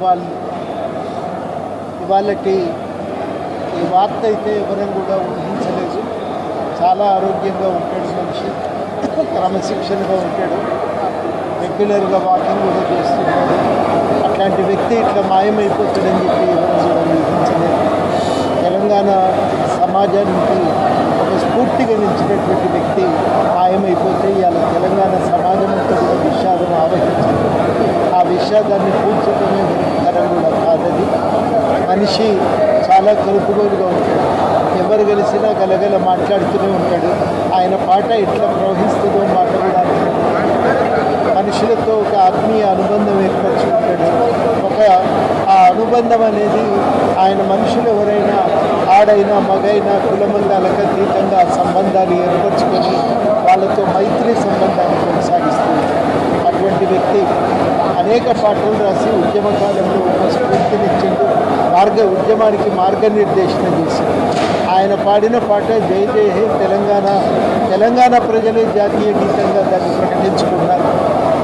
ఇవాళ ఇవాళకి ఈ వార్త అయితే ఎవరం కూడా ఊహించలేదు. చాలా ఆరోగ్యంగా ఉంటాడు మనిషి. క్రమశిక్షణగా ఉంటాడు. రెగ్యులర్గా వాకింగ్ కూడా చేస్తున్నాడు. అట్లాంటి వ్యక్తి ఇట్లా మాయమైపోతాడని చెప్పి ఎవరు కూడా ఊహించలేదు. తెలంగాణ సమాజానికి ఒక స్ఫూర్తిగా నిలిచినటువంటి వ్యక్తి మాయమైపోతే ఇవాళ తెలంగాణ సమాజం అంతా కూడా విషాదం ఆవహించింది. ఆ విషాదాన్ని పూడ్చడమే తరం కూడా కాదది మనిషి చాలా కలుపుగోలుగా ఉంటాడు. ఎవరు కలిసినా గలగల మాట్లాడుతూనే ఉంటాడు. ఆయన పాట ఎట్లా ప్రవహిస్తుందో మాట కూడా మనుషులతో ఒక ఆత్మీయ అనుబంధం ఏర్పరచుకుంటాడు ఒక ఆ అనుబంధం అనేది ఆయన మనుషులు ఎవరైనా ఆడైనా మగైనా కులమందాలకు అతీతంగా సంబంధాలు ఏర్పరచుకొని వాళ్ళతో మైత్రి సంబంధాన్ని కొనసాగిస్తుంది అటువంటి వ్యక్తి అనేక పాటలు రాసి ఉద్యమ కాలంలో ఒక స్ఫూర్తినిచ్చిండు మార్గ ఉద్యమానికి మార్గనిర్దేశన చేసింది ఆయన పాడిన పాట జై జయ హే తెలంగాణ తెలంగాణ ప్రజలే జాతీయ గీతంగా దాన్ని ప్రకటించుకున్నారు.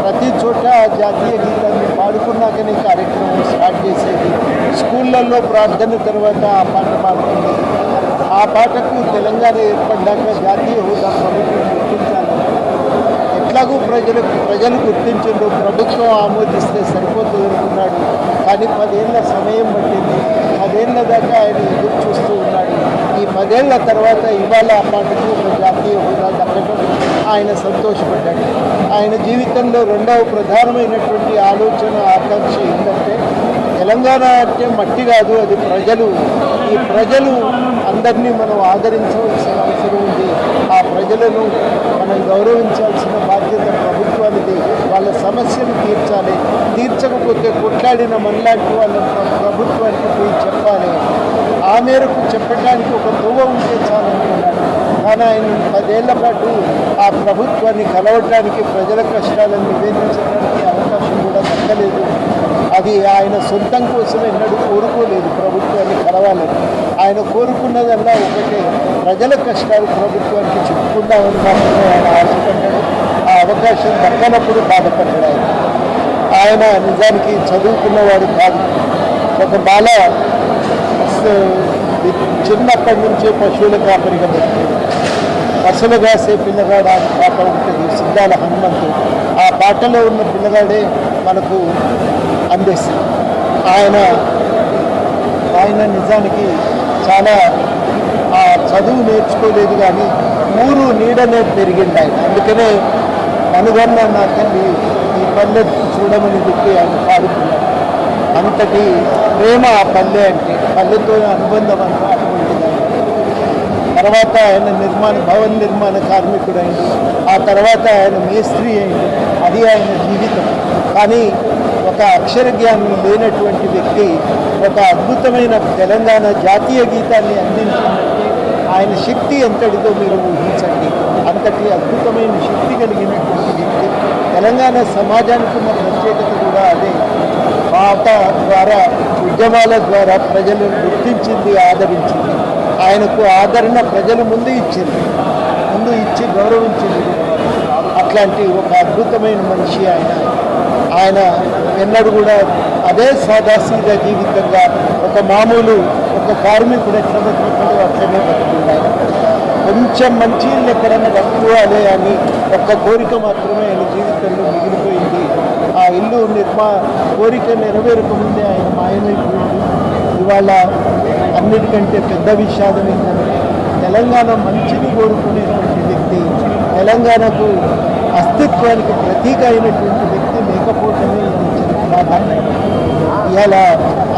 ప్రతి చోట ఆ జాతీయ గీతాన్ని పాడుకున్నాకనే కార్యక్రమం స్టార్ట్ చేసేది. స్కూళ్ళల్లో ప్రార్థన తర్వాత ఆ పాట పాడుతుంది ఆ పాటకు తెలంగాణ ఏర్పడ్డాక జాతీయ హోదా ప్రభుత్వం గుర్తించాలని ఎలాగూ ప్రజలకు ప్రజలు గుర్తించిండ్రు ప్రభుత్వం ఆమోదిస్తే సరిపోతుంది అనుకున్నాడు. కానీ పదేళ్ళ సమయం పట్టింది. పదేళ్ళ దాకా ఆయన ఎదురు చూస్తూ ఉన్నాడు. ఈ పదేళ్ళ తర్వాత ఇవాళ ఆ ఒక జాతీయ హోదా దక్కడం ఆయన సంతోషపడ్డాడు. ఆయన జీవితంలో రెండవ ప్రధానమైనటువంటి ఆలోచన ఆకాంక్ష ఏంటంటే తెలంగాణ అంటే మట్టి కాదు అది ప్రజలు. ఈ ప్రజలు అందరినీ మనం ఆదరించవలసిన అవసరం ఉంది. ప్రజలను మనం గౌరవించాల్సిన బాధ్యత ప్రభుత్వానికి వాళ్ళ సమస్యను తీర్చాలి. తీర్చకపోతే కొట్లాడిన మనలాంటి వాళ్ళ ప్రభుత్వానికి పోయి చెప్పాలి. ఆ మేరకు చెప్పడానికి ఒక దువ్వ ఉంటే చాలనుకున్నాను కానీ ఆయన పదేళ్ళ పాటు ఆ ప్రభుత్వాన్ని కలవటానికి ప్రజల కష్టాలను నివేదించడానికి అవకాశం కూడా అది ఆయన సొంతం కోసం ఎన్నడూ కోరుకోలేదు. ప్రభుత్వాన్ని కలవాలని. ఆయన కోరుకున్నదల్లా ఒకటే. ప్రజల కష్టాలు ప్రభుత్వానికి చెప్పుకుందామని మాత్రమే ఆయన ఆశపడ్డాడు. ఆ అవకాశం దక్కనప్పుడు బాధపడ్డాడు. ఆయన ఆయన నిజానికి చదువుకున్నవాడు కాదు. ఒక బాల చిన్నప్పటి నుంచే పశువుల కాపరిగా పెట్టాడు పశువులు కాసే పిల్లగాడు ఆయన పాట ఉంటుంది సిద్ధాల హనుమంతుడు. ఆ పాటలో ఉన్న పిల్లగాడే మనకు అందిస్తుంది ఆయన ఆయన నిజానికి చాలా ఆ చదువు నేర్చుకోలేదు కానీ ఊరు నీడనే పెరిగింది ఆయన. అందుకనే కనుగొన్న నా తల్లి ఈ పల్లె చూడమని చెప్పి ఆయన పాడుకున్నాడు అంతటి ప్రేమ ఆ పల్లె అంటే పల్లెతో అనుబంధం అని అటువంటిది తర్వాత ఆయన నిర్మాణ భవన నిర్మాణ కార్మికుడైంది ఆ తర్వాత ఆయన మేస్త్రి అయింది అది ఆయన జీవితం. కానీ ఒక అక్షర జ్ఞానం లేనటువంటి వ్యక్తి ఒక అద్భుతమైన తెలంగాణ జాతీయ గీతాన్ని అందించినటువంటి ఆయన శక్తి ఎంతటిదో మీరు ఊహించండి. అంతటి అద్భుతమైన శక్తి కలిగినటువంటి వ్యక్తి తెలంగాణ సమాజానికి ఉన్న ప్రత్యేకత కూడా అదే. పాట ద్వారా ఉద్యమాల ద్వారా ప్రజలను గుర్తించింది ఆదరించింది. ఆయనకు ఆదరణ ప్రజల ముందు ఇచ్చింది. ముందు ఇచ్చి గౌరవించింది. అట్లాంటి ఒక అద్భుతమైన మనిషి ఆయన. ఆయన ఎన్నడూ కూడా అదే సాదాసీద జీవితంగా ఒక మామూలు ఒక కార్మికుడు ఎట్లా అట్లనే బతుకున్నాడు. కొంచెం మంచి ఎక్కడన్నా కట్టుకోవాలి అని ఒక్క కోరిక మాత్రమే ఆయన జీవితంలో మిగిలిపోయింది. ఆ ఇల్లు నిర్మా కోరిక నెరవేరకముందే ఆయన మాయమైపోయింది ఇవాళ అన్నిటికంటే పెద్ద విషాదం ఏంటంటే తెలంగాణ మంచిని కోరుకునేటువంటి వ్యక్తి తెలంగాణకు అస్తిత్వానికి ప్రతీక అయినటువంటి వ్యక్తి లేకపోవటమే ఇచ్చిన ప్రాధాన్యత ఇలా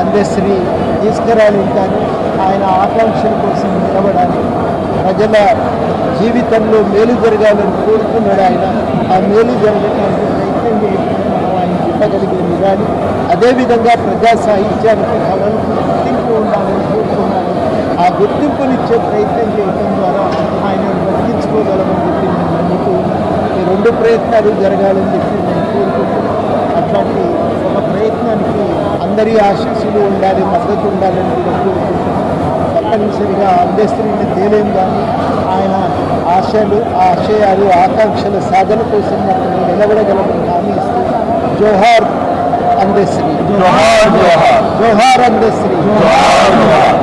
అందశ్రీ తీసుకురాలి కానీ ఆయన ఆకాంక్షల కోసం నిలబడాలి. ప్రజల జీవితంలో మేలు జరగాలని కోరుకున్నాడు ఆయన. ఆ మేలు జరగడానికి ప్రయత్నం చేయడం మనం ఆయన చెప్పగలిగే నిజాలు. అదేవిధంగా ప్రజా సాహిత్యానికి కళలకు గుర్తింపు ఉండాలని కోరుకున్నాను ఆ గుర్తింపునిచ్చే ప్రయత్నం చేయడం ద్వారా ఆయన బతికించుకోగలమని చెప్పి నేను నమ్ముతూ ఉన్నాను. ఈ రెండు ప్రయత్నాలు జరగాలని చెప్పి నేను కోరుకుంటున్నాను. అట్లాంటి ఒక ప్రయత్నానికి అందరి ఆశీస్సులు ఉండాలి మద్దతు ఉండాలని కూడా కోరుకుంటున్నాను. తప్పనిసరిగా అందేస్త్రీని తేలేం కానీ ఆయన ఆశలు ఆశయాలు ఆకాంక్షల సాధన కోసం మాత్రమే నిలబడగలమని హామీ ఇస్తూ జోహార్ అందశ్రీ జోహార్ జోహార్. జోహార్ అందశ్రీ జోహార్.